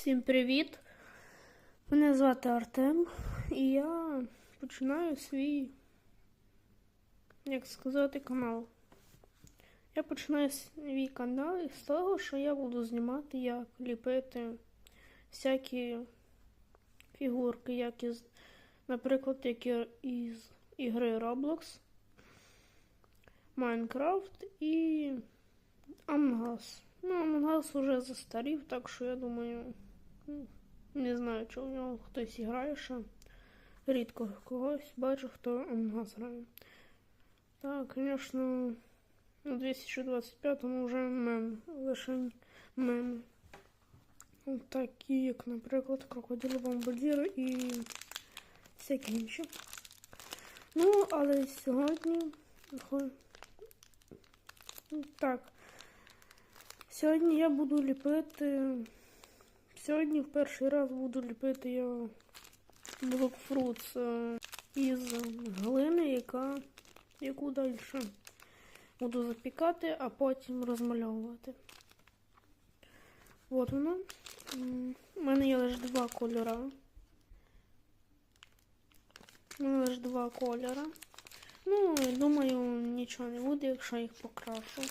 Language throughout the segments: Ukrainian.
Всім привіт! Мене звати Артем, і я починаю свій, як сказати, канал. Я починаю свій канал з того, що я буду знімати, як ліпити всякі фігурки, як із, наприклад, як із ігри Roblox, Minecraft і Among Us. Ну, Among Us уже застарів, так що я думаю, не знаю, чи у нього хтось грає ще. Рідко когось бачу, хто Among Us грає. Так, звісно, у 2025-му вже мем, лише меми. Такі, як, наприклад, крокодили бомбардіри і всякі інші. Ну, але сьогодні. Так. Сьогодні я буду ліпити. Сьогодні в перший раз буду ліпити я блокфрут е, із глини, яка, яку далі буду запікати, а потім розмальовувати. От воно. У мене є лише два кольора. У мене лише два кольора. Ну, думаю, нічого не буде, якщо їх покрашу.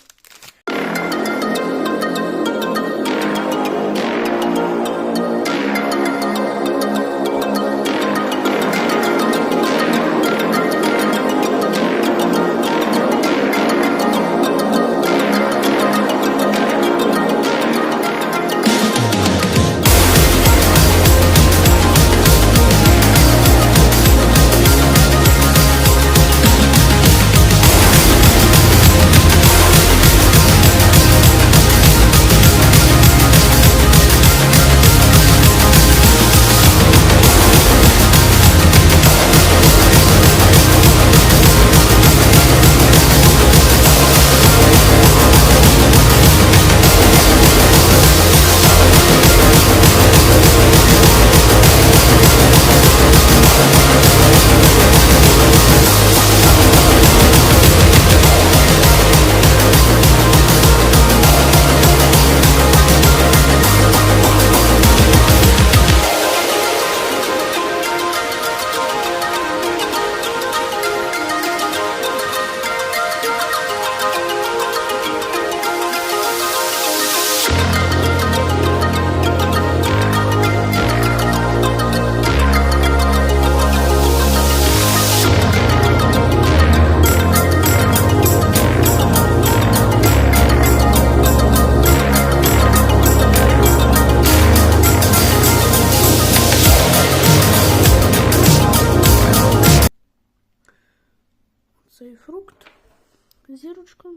Зірочка.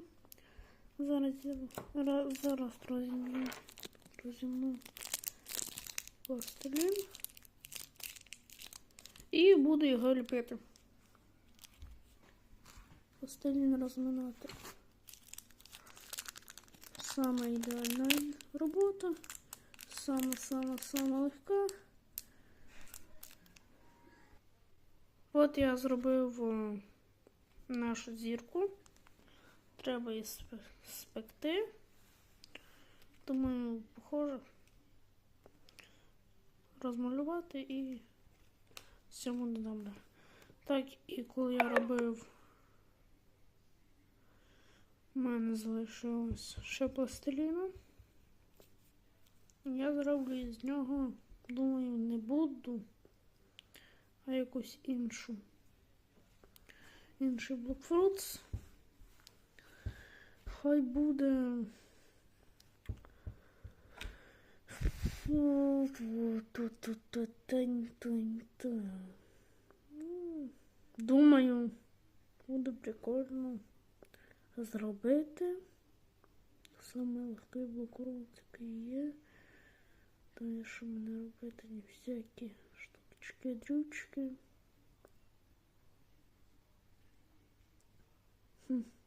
Зараз зараз розімну, розімну пластилін і буду його ліпити. Пластилін розминати. Саме ідеальна робота. Саме, саме, саме легка. От я зробив нашу зірку. Треба її спе- спекти. Думаю, похоже. Розмалювати і буде добре. Так, і коли я робив, у мене залишилось ще пластиліну. Я зроблю із нього, думаю, не буду, а якусь іншу інший блокфрутс. Хай буде. Ну, Думаю, буде прикольно зробити. Саме легкий блокфрут, який є. Тому що мене робити не всякі штучки, дрючки. М, м, м, м.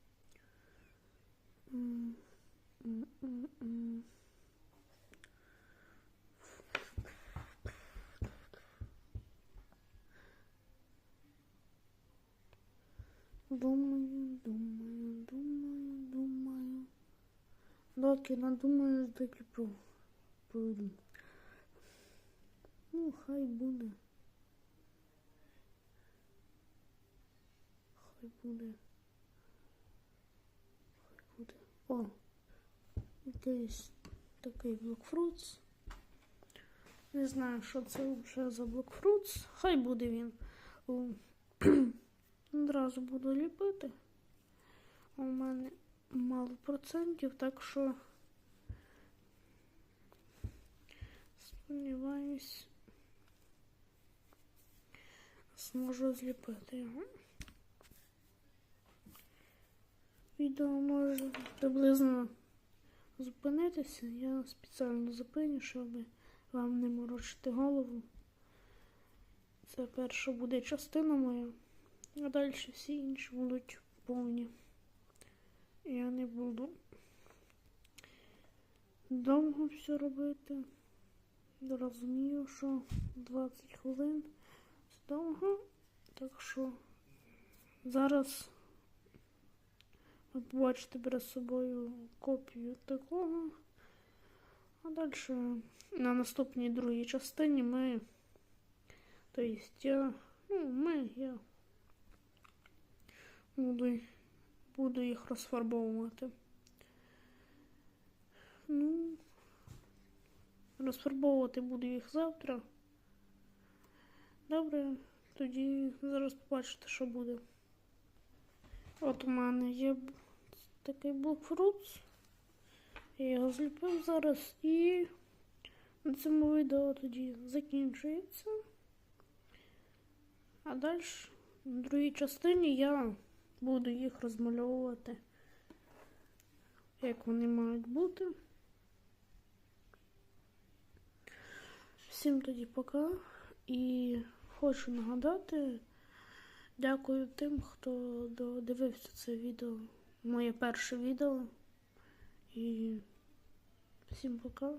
Думаю, думаю, думаю, думаю. Доки надумаю, доки про- пройду. Ну, хай буде. Хай буде. О! Десь такий блокфрутс. Не знаю, що це вже за блокфрутс. Хай буде він. Одразу буду ліпити. У мене мало процентів, так що сподіваюсь, зможу зліпити його. Відео може приблизно зупинитися. Я спеціально зупиню, щоб вам не морочити голову. Це перша буде частина моя, а далі всі інші будуть повні. Я не буду довго все робити. Розумію, що 20 хвилин це довго. Так що зараз ви побачите перед собою копію такого. А далі на наступній другій частині ми. Тобто я. Ну, ми, я буду, буду їх розфарбовувати. Ну, розфарбовувати буду їх завтра. Добре, тоді зараз побачите, що буде. От у мене є такий блокфрут. Я його зліпив зараз і на цьому відео тоді закінчується. А далі в другій частині я буду їх розмальовувати, як вони мають бути. Всім тоді пока. І хочу нагадати, дякую тим, хто додивився це відео, моє перше відео. І всім пока.